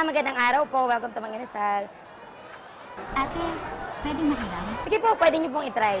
Magandang araw po. Welcome to Manginasal. Ate, pwede mahiram? Sige po, pwede niyo pong itry.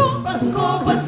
Scoop, scoop, scoop.